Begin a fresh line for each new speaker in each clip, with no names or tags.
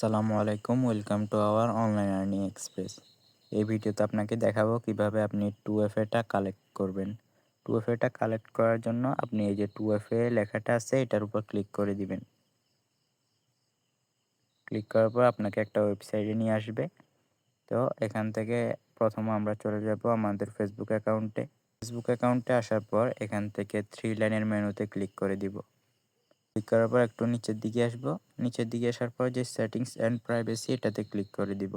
আসসালামু আলাইকুম, welcome to our online earning express. এই ভিডিওতে আপনাকে দেখাবো কীভাবে আপনি টু এফ এটা কালেক্ট করবেন। টু এফ এটা কালেক্ট করার জন্য আপনি এই যে টু এফ এ লেখাটা আছে, এটার উপর ক্লিক করে দিবেন। ক্লিক করার পর আপনাকে একটা ওয়েবসাইটে নিয়ে আসবে। তো এখান থেকে প্রথম আমরা চলে যাব আমাদের ফেসবুক অ্যাকাউন্টে। ফেসবুক অ্যাকাউন্টে আসার পর এখান থেকে থ্রি লাইনের মেনুতে ক্লিক করে দিব। ক্লিক করার পর একটু নিচের দিকে আসব। নিচের দিকে আসার পর যে সেটিংস অ্যান্ড প্রাইভেসি এটাতে ক্লিক করে দিব।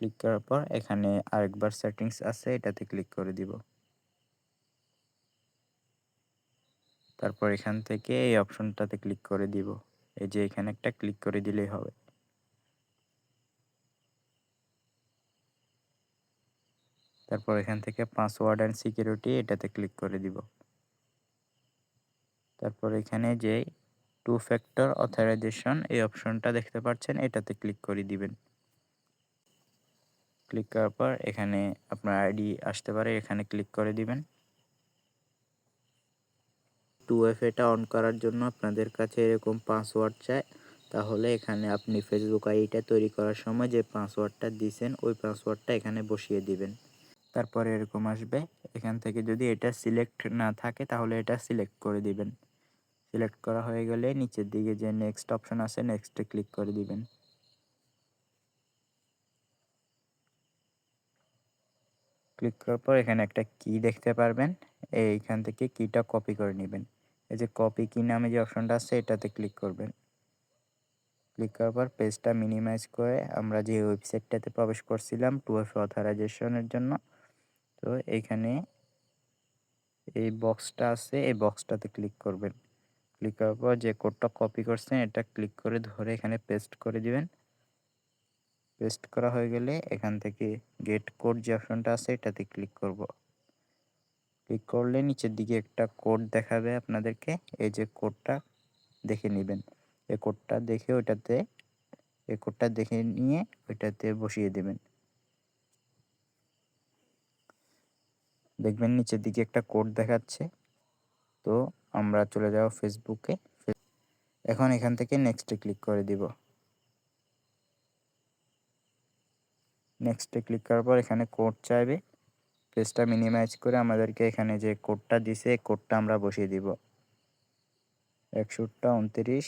ক্লিক করার পর এখানে আরেকবার সেটিংস আছে, এটাতে ক্লিক করে দিব। তারপর এখান থেকে এই অপশনটাতে ক্লিক করে দিব। এই যে এখানে একটা ক্লিক করে দিলেই হবে। তারপর এখান থেকে পাসওয়ার্ড অ্যান্ড সিকিউরিটি এটাতে ক্লিক করে দিব। তারপর এখানে যে টু ফ্যাক্টর অথরাইজেশন এই অপশনটা দেখতে পাচ্ছেন, এটাতে ক্লিক করে দিবেন। ক্লিক করার পর এখানে আপনার আইডি আসতে পারে, এখানে ক্লিক করে দিবেন। টু এফ এটা অন করার জন্য আপনাদের কাছে এরকম পাসওয়ার্ড চায় তাহলে এখানে আপনি ফেসবুক আইডিটা তৈরি করার সময় যে পাসওয়ার্ডটা দিছেন, ওই পাসওয়ার্ডটা এখানে বসিয়ে দিবেন। তারপরে এরকম আসবে, এখান থেকে যদি এটা সিলেক্ট না থাকে, তাহলে এটা সিলেক্ট করে দিবেন। সিলেক্ট করা হয়ে গেলে নিচের দিকে যে নেক্সট অপশন আছে নেক্সটে ক্লিক করে দিবেন। ক্লিক করার পর এখানে একটা কি দেখতে পারবেন, এইখান থেকে কিটা কপি করে নেবেন। এই যে কপি কি নামে যে অপশনটা আছে এটাতে ক্লিক করবেন। ক্লিক করার পর পেজটা মিনিমাইজ করে আমরা যে ওয়েবসাইটটাতে প্রবেশ করছিলাম টু এফ অথরাইজেশনের জন্য, তো এখানে এই বক্সটা আছে, এই বক্সটাতে ক্লিক করবেন। ক্লিক করার পর যে কোডটা কপি করছেন, এটা ক্লিক করে ধরে এখানে পেস্ট করে দিবেন। পেস্ট করা হয়ে গেলে এখান থেকে গেট কোড যে অপশনটা আছে, এটাতে ক্লিক করব। ক্লিক করলে নিচের দিকে একটা কোড দেখাবে আপনাদেরকে। এই যে কোডটা দেখে নেবেন। এই কোডটা দেখে ওইটাতে, এই কোডটা দেখে নিয়ে ওইটাতে বসিয়ে দেবেন। দেখবেন নিচের দিকে একটা কোড দেখাচ্ছে। তো আমরা চলে যাব ফেসবুকে এখন এখান থেকে নেক্সটে ক্লিক করে দিব। নেক্সটে ক্লিক করার পর এখানে কোড চাইবে। পেজটা মিনিমাইজ করে আমাদেরকে এখানে যে কোডটা দিছে কোডটা আমরা বসিয়ে দিব। একষট্টা, উনত্রিশ,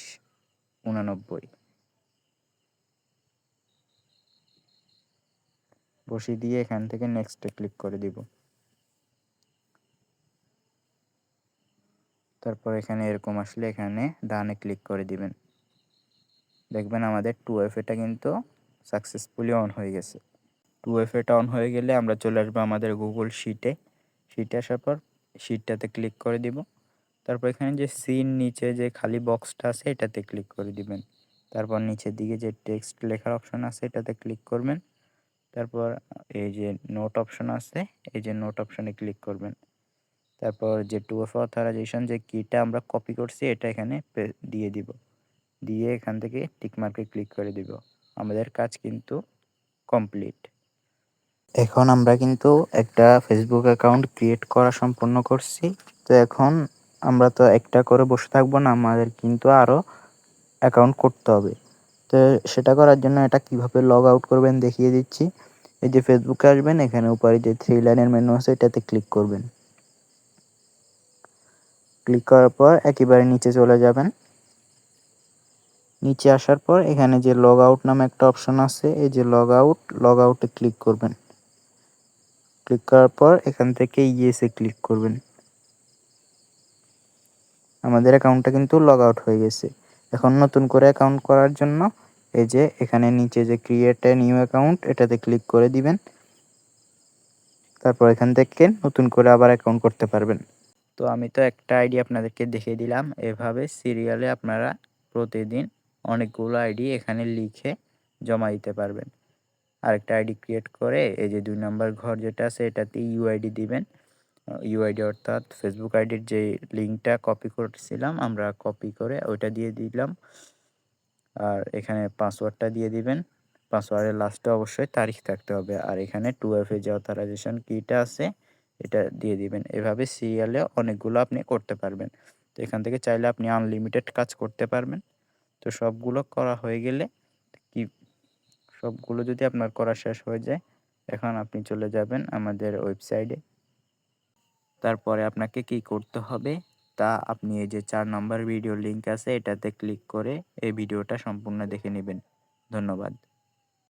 উনানব্বই। বসিয়ে দিয়ে এখান থেকে নেক্সটে ক্লিক করে দিব। তারপর এখানে এরকম আসলে এখানে ডানে ক্লিক করে দিবেন। দেখবেন আমাদের টু এফ এটা কিন্তু সাকসেসফুলি অন হয়ে গেছে। টু এফ এটা অন হয়ে গেলে আমরা চলে আসব আমাদের গুগল শিটে শিটে আসার পর শিটটাতে ক্লিক করে দিব। তারপর এখানে যে সিন নিচে যে খালি বক্সটা আছে এটাতে ক্লিক করে দিবেন। তারপর নিচের দিকে যে টেক্সট লেখার অপশন আছে এটাতে ক্লিক করবেন। তারপর এই যে নোট অপশন আছে, এই যে নোট অপশনে ক্লিক করবেন। তারপর যে টু এফ অথরাইজেশন যে কিটা আমরা কপি করছি, এটা এখানে দিয়ে দিব। দিয়ে এখান থেকে টিকমার্কে ক্লিক করে দিব। আমাদের কাজ কিন্তু কমপ্লিট এখন আমরা কিন্তু একটা ফেসবুক অ্যাকাউন্ট ক্রিয়েট করা সম্পূর্ণ করছি। তো এখন আমরা তো একটা করে বসে থাকব না, আমাদের কিন্তু আরও অ্যাকাউন্ট করতে হবে। তো সেটা করার জন্য এটা কীভাবে লগ আউট করবেন দেখিয়ে দিচ্ছি। এই যে ফেসবুকে আসবেন, এখানে উপরে যে থ্রি লাইনের মেনু আছে, এটাতে ক্লিক করবেন। ক্লিক করার পর একেবারে নিচে চলে যাবেন। নিচে আসার পর এখানে যে লগ আউট নামে একটা অপশন আছে, এই যে লগ আউট লগ আউটে ক্লিক করবেন। ক্লিক করার পর এখান থেকে ইয়েসে ক্লিক করবেন। আমাদের অ্যাকাউন্টটা কিন্তু লগ আউট হয়ে গেছে। এখন নতুন করে অ্যাকাউন্ট করার জন্য এই যে এখানে নিচে যে ক্রিয়েট এ নিউ অ্যাকাউন্ট এটাতে ক্লিক করে দিবেন। তারপর এখান থেকে নতুন করে আবার অ্যাকাউন্ট করতে পারবেন। তো আমি তো একটা আইডি আপনাদেরকে দেখিয়ে দিলাম। এভাবে সিরিয়ালে আপনারা প্রতিদিন অনেকগুলো আইডি এখানে লিখে জমা দিতে পারবেন। আরেকটা আইডি ক্রিয়েট করে এই যে দুই নাম্বার ঘর যেটা আছে, এটাতে ইউআইডি দিবেন। ইউআইডি অর্থাৎ ফেসবুক আইডির যে লিঙ্কটা কপি করছিলাম, আমরা কপি করে ওইটা দিয়ে দিলাম। আর এখানে পাসওয়ার্ডটা দিয়ে দিবেন। পাসওয়ার্ডের লাস্টে অবশ্যই তারিখ থাকতে হবে। আর এখানে টু এফ এ যে অথরাইজেশন কিটা আছে এটা দিয়ে দিবেন। এভাবে সিরিয়ালে অনেকগুলো আপনি করতে পারবেন। তো এখান থেকে চাইলে আপনি আনলিমিটেড কাজ করতে পারবেন। তো সবগুলো করা হয়ে গেলে কি, সবগুলো যদি আপনার করা শেষ হয়ে যায়, এখন আপনি চলে যাবেন আমাদের ওয়েবসাইটে তারপরে আপনাকে কি করতে হবে, তা আপনি এই যে চার নম্বর ভিডিও লিঙ্ক আছে, এটাতে ক্লিক করে এই ভিডিওটা সম্পূর্ণ দেখে নেবেন। ধন্যবাদ।